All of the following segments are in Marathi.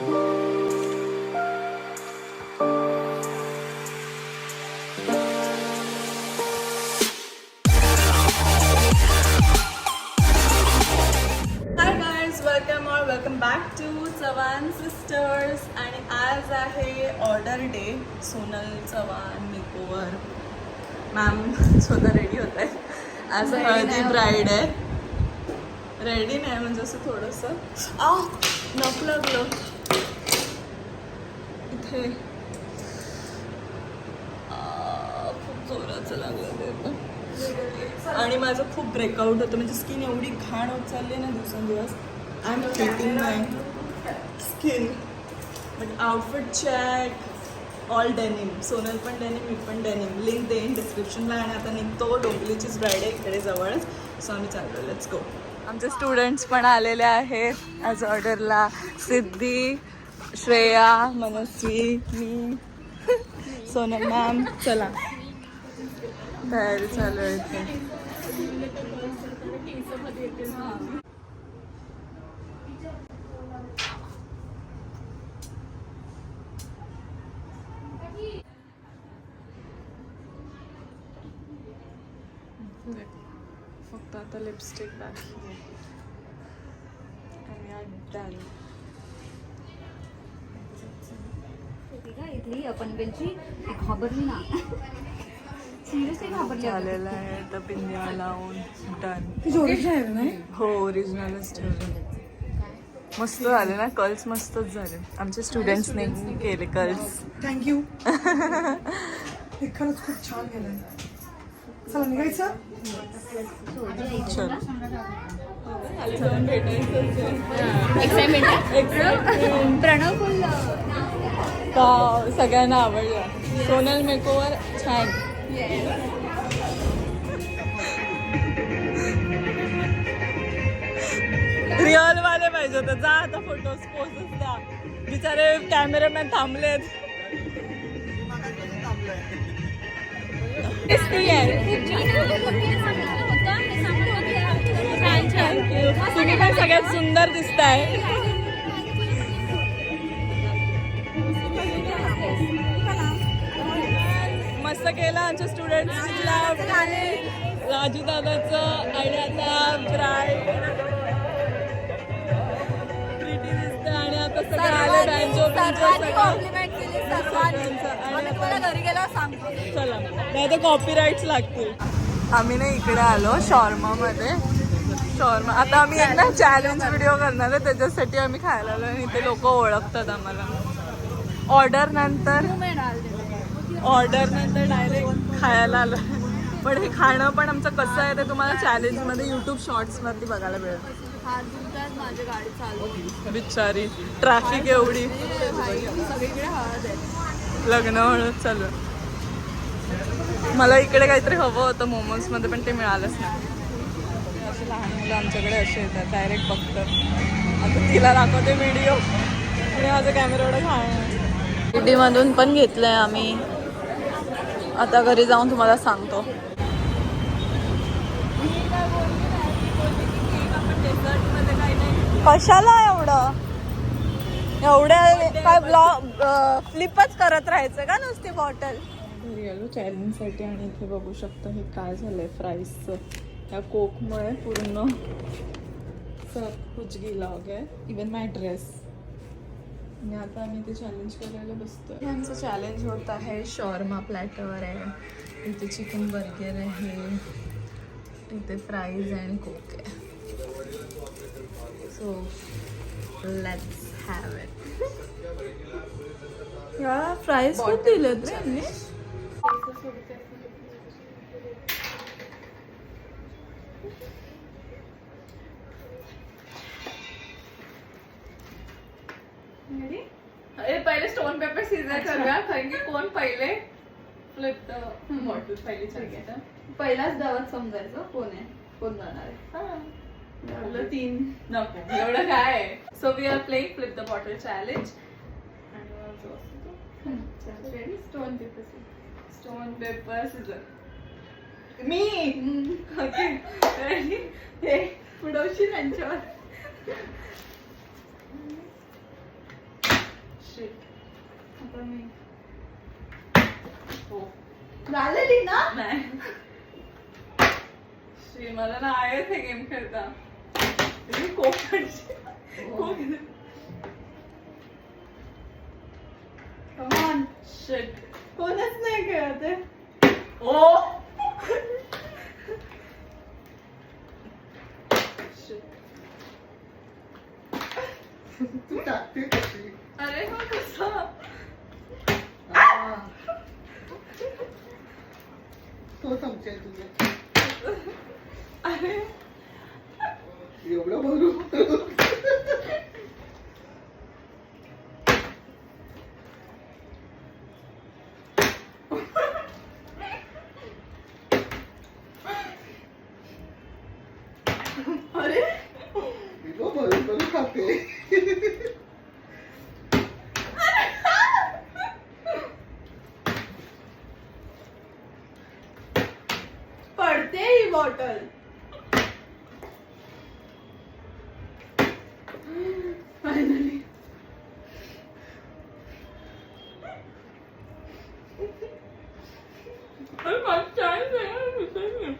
Welcome back to Chavan sisters आणि आज आहे order day Sonal Chavan makeover ma'am स्वतः रेडी होत आहे. आज हळदी. ब्राईड आहे. रेडी नाही म्हणजे असं थोडंसं. आ नक लागलं. इथे. खूप जोराचं लागलं. आणि माझं खूप ब्रेकआउट होतं. म्हणजे स्किन एवढी घाण होत चालली ना दिवसेंदिवस. I am hating my skin but outfit check all denim Sonal पण डेनिम मी पण डेनिम लिंक देईन डिस्क्रिप्शनला आणि आता निघतो डोंबिवलीचीच ब्राईड आहे इकडे जवळच. सो आम्ही चाललो लेट्स गो आमचे स्टुडंट्स पण आलेले आहेत. आज ऑर्डरला सिद्धी श्रेया मनस्वी मी. सोनम मॅम. चला. तयारी चालू आहे फक्त आता लिपस्टिक बाकी आणि आणि डन इथली आपण त्यांची घाबरली ना. सिरियसली घाबरली अगं. झालेलं आहे तर पिंद्या लावून डन. नाही हो ओरिजिनलच ठेवलं. मस्त झाले ना कर्ल्स मस्तच झाले. आमच्या स्टुडंट्सने केले कर्ल्स थँक्यू हे खरंच खूप छान केलंय. चला निघायचं? चल. एक्साइटमेंट प्रणव का सगळ्यांना आवडलं. सोनल मेकोवर छान. रिअल वाले पाहिजे होते. जा आता फोटोज पोचच द्या. बिचारे कॅमेरामॅन थांबलेत. तुम्ही पण सगळ्यात सुंदर दिसताय. मस्त केलं आमच्या स्टुडंट्सला राजू दादाचं आणि आता ब्राईड दिसते आणि आता सगळं आलं बँजो बँजो सगळं. घरी गेला सांगतो. चला. नाही तर कॉपीराईट्स लागतील. आम्ही ना इकडे आलो शॉर्मामध्ये. शॉर्मा आता आम्ही एक ना चॅलेंज व्हिडिओ करणार आहे त्याच्यासाठी आम्ही खायला आलो आणि इथे लोक ओळखतात आम्हाला. ऑर्डर नंतर ऑर्डर नंतर डायरेक्ट खायला आलो. पण हे खाणं पण आमचं कसं आहे ते तुम्हाला चॅलेंजमध्ये यूट्यूब शॉर्ट्सवरती बघायला मिळेल. हात धुतात माझी गाडी चालू बिचारी. ट्रॅफिक एवढी. सगळीकडे हळद आहे. लग्न हळद चालू आहे. मला इकडे काहीतरी हवं होतं मोमोजमध्ये पण ते मिळालंच नाही. असे लहान मुलं आमच्याकडे असे येतात डायरेक्ट बघतात. आता तिला दाखवते व्हिडिओ आणि माझा कॅमेरा एवढा घाण मधून पण घेतलंय आम्ही. आता घरी जाऊन तुम्हाला सांगतो. कशाला एवढं? एवढ्या काय ब्लॉग फ्लिपच करत राहायचं का नुसती बॉटल घरी आलो चॅलेंजसाठी आणि इथे बघू शकतो हे काय झालंय फ्राईजचं त्या कोकमुळे पूर्ण सब कुछ गेला हो गया इवन माय ड्रेस आणि आता आम्ही ते चॅलेंज करायला बसतो आमचं चॅलेंज होत आहे शॉर्मा प्लॅटरवर आहे. इथे चिकन बर्गर आहे. इथे फ्राईज अँड कोक आहे. सो लेट्स हॅव इट या फ्राईज खूप दिलेत रे यांनी अरे पहिले स्टोन पेपर सीझर करूया कारण की कोण पहिले? फ्लिप बॉटल पहिली चढ पहिलाच डावात समजायचं कोण आहे? कोण जाणार आहे? तीन. नको. एवढं काय so we are playing flip the bottle challenge stone paper stone paper scissor मी? हे पुढवशी त्यांच्यावर Shit. हो. झालेली ना? नाही. श्री मला ना आहेच हे गेम खेळता. कोकण शिट कोणच नाही खेळत. ओ. तू टाकते अरे मग कसं? हा. तो चमचा आहे तुझा अरे. एवढं भरू अरे. भरून भरून खाते पडते ही बॉटल फायनली अरे मला चाळीस आहे ना, विसरली मी.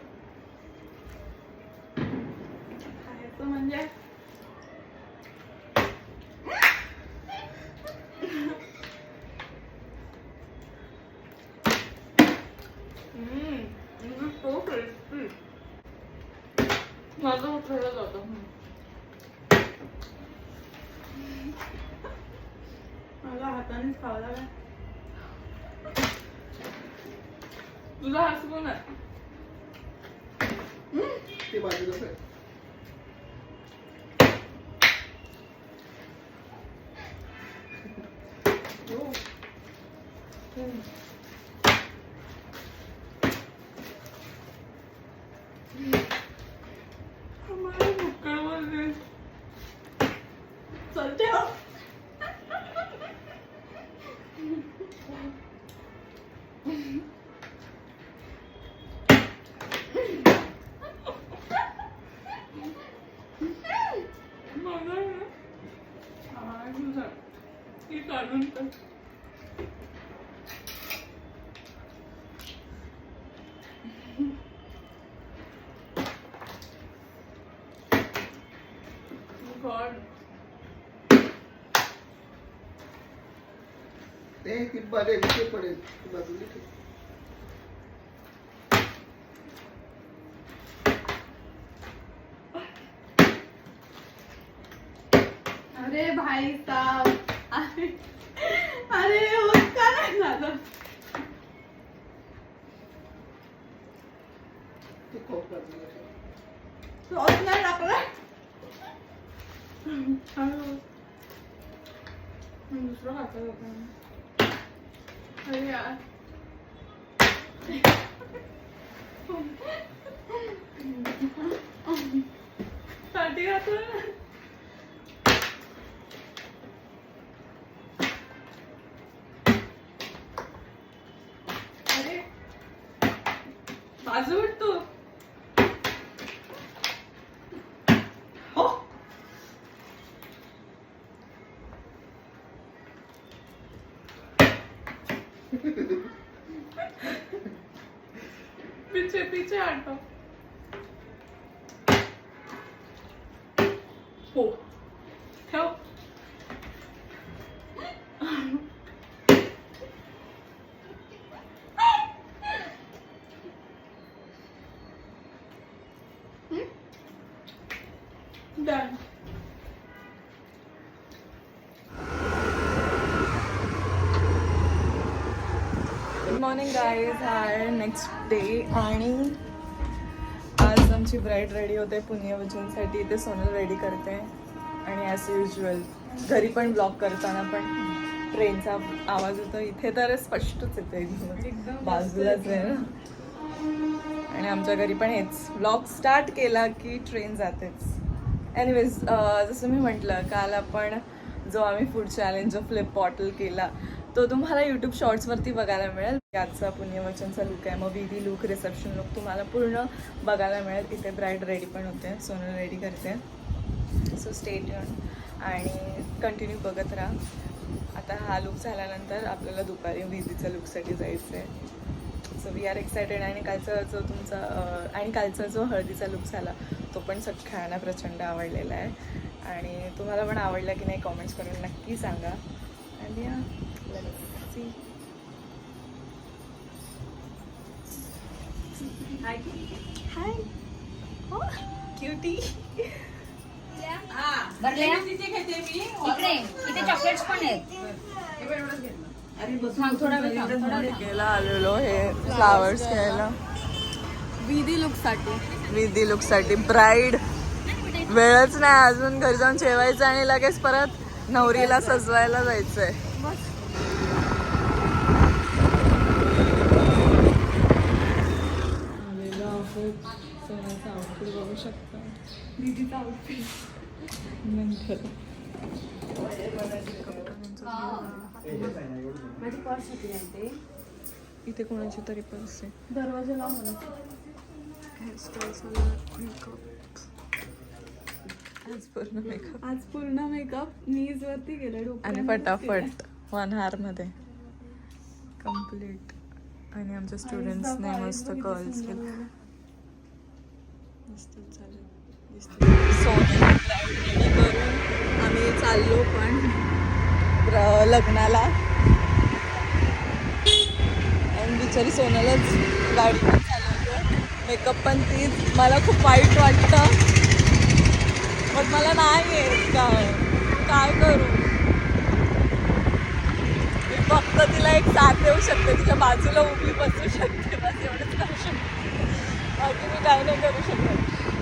खायचं म्हणजे हम्म, this is so crispy. माझं उठवलं जातं हम्म. मला हातानेच खावं लागेल तुझा हात कोण आहे ते बाजूला सर हो. मला भुक्कड बोलते चलते हो मला आहे ना काय तुझं ती काढून. ते ती ते पडेल बाजूला. अरे भाई साहब अरे अरे होत का नाही झालं ते खोप बाजूला ठेव. सॉस नाही टाकला दुसरं खातं होतं अरे यारसाठी घातलं ना अरे बाजू उठतो हो. पीछे पीछे हटो. हो. मॉर्निंग गाईज आहे नेक्स्ट डे आणि आज आमची ब्राईड रेडी होते पुण्यवचनसाठी इथे सोनल रेडी करते. आणि ॲज युजल घरी पण ब्लॉग करताना पण ट्रेनचा आवाज येतो. इथे तर स्पष्टच येतो एकदम बाजूलाच आहे ना. आणि आमच्या घरी पण हेच. ब्लॉग स्टार्ट केला की ट्रेन जातेच. एनिवेज जसं मी म्हटलं काल आपण जो आम्ही फूड चॅलेंज जो फ्लिप बॉटल केला तो तुम्हाला यूट्यूब शॉर्ट्सवरती बघायला मिळेल. आजचा पुण्यवचनचा लुक आहे. मग विधी लुक रिसेप्शन लुक तुम्हाला पूर्ण बघायला मिळेल. इथे ब्राईड रेडी पण होते. सोनं रेडी करते. सो स्टेट आणि कंटिन्यू बघत राहा. आता हा लुक झाल्यानंतर आपल्याला दुपारी विधीच्या लुकसाठी जायचं आहे सो वी आर एक्सायटेड आणि कालचा जो तुमचा आणि कालचा जो हळदीचा लुक झाला तो पण सगळ्यांना प्रचंड आवडलेला आहे. आणि तुम्हाला पण आवडला की नाही कॉमेंट्स करून नक्की सांगा. आणि सी हाय हाय हो क्युटी भरले इकडे इथे चॉकलेट्स पण आहेत. थांब, थोडा वेळ थांब, थोडा वेळ थांब. गेला आलेलो हे फ्लावर्स घ्यायला. विधी लुकसाठी विधी लुकसाठी ब्राईड वेळच नाही अजून घरी जाऊन जेवायचं आणि लगेच परत नवरीला सजवायला जायचंय. बघू शकता. नंतर माझी पर्स होती इथे इथे कोणाची तरी पर्स आहे. दरवाजा लाव मला. आज पूर्ण मेकअप आज पूर्ण मेकअप नीज वरती गेला आणि फटाफट वन हारमध्ये. कंप्लीट आणि आमच्या स्टुडंट्सने मस्त कर्ल्स केले. चालेल. करून आम्ही चाललो पण लग्नाला. आणि बिचारी सोन्यालाच गाडी पण चालवतो. मेकअप पण तीच. मला खूप वाईट वाटतं. पण मला नाही येत काय काय करू? मी फक्त तिला एक साथ देऊ शकते. तिच्या बाजूला उभी बसू शकते बस एवढंच करू शकते बाकी मी काय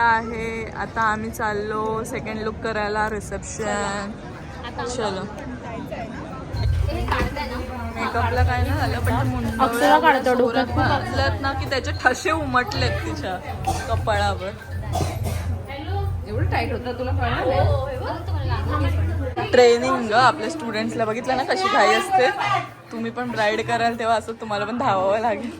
झालेला आहे. आता आम्ही चाललो सेकंड लुक करायला रिसेप्शन चलो. मेकअपला काय नाही झालं पण अक्षरा काढतो डोक्यात ना की त्याचे ठसे उमटलेत तिच्या कपाळावर. एवढं टाईट होतं तुला कळणार ट्रेनिंग ग आपल्या स्टुडंट्सला बघितलं ना कशी घाई असते. तुम्ही पण ब्राईड कराल तेव्हा असं तुम्हाला पण धावावं लागेल.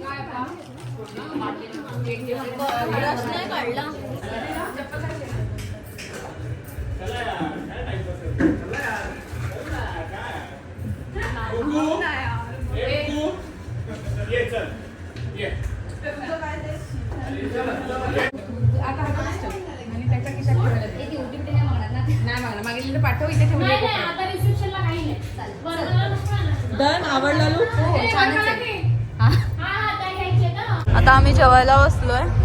आता आम्ही जेवायला बसलोय.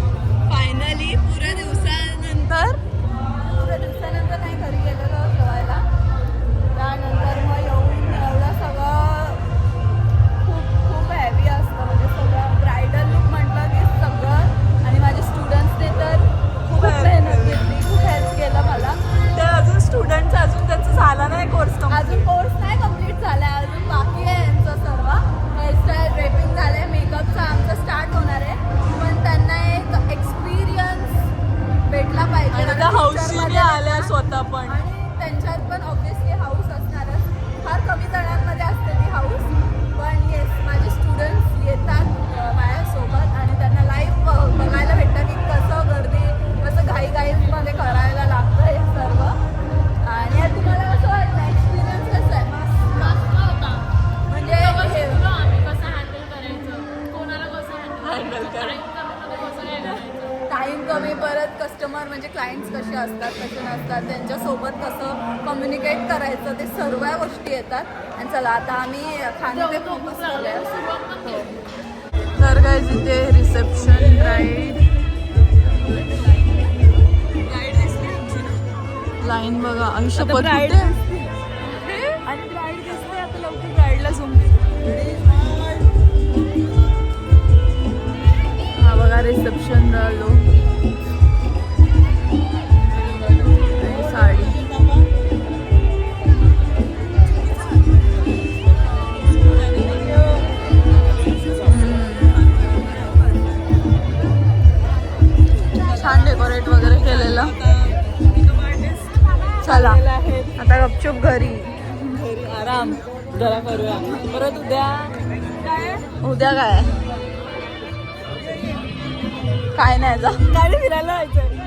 चला आता आम्ही खाणे फोकस केलं हो तर काय तिथे रिसेप्शन लाईन बघा आयुष्य bride आणि ब्राईड दिसते आता लवकर ब्राईडला हा बघा रिसेप्शन झालो घरी. घरी आराम जरा करूया. परत उद्या काय? उद्या काय? काय नाही जा. गाडी फिरायला जायचं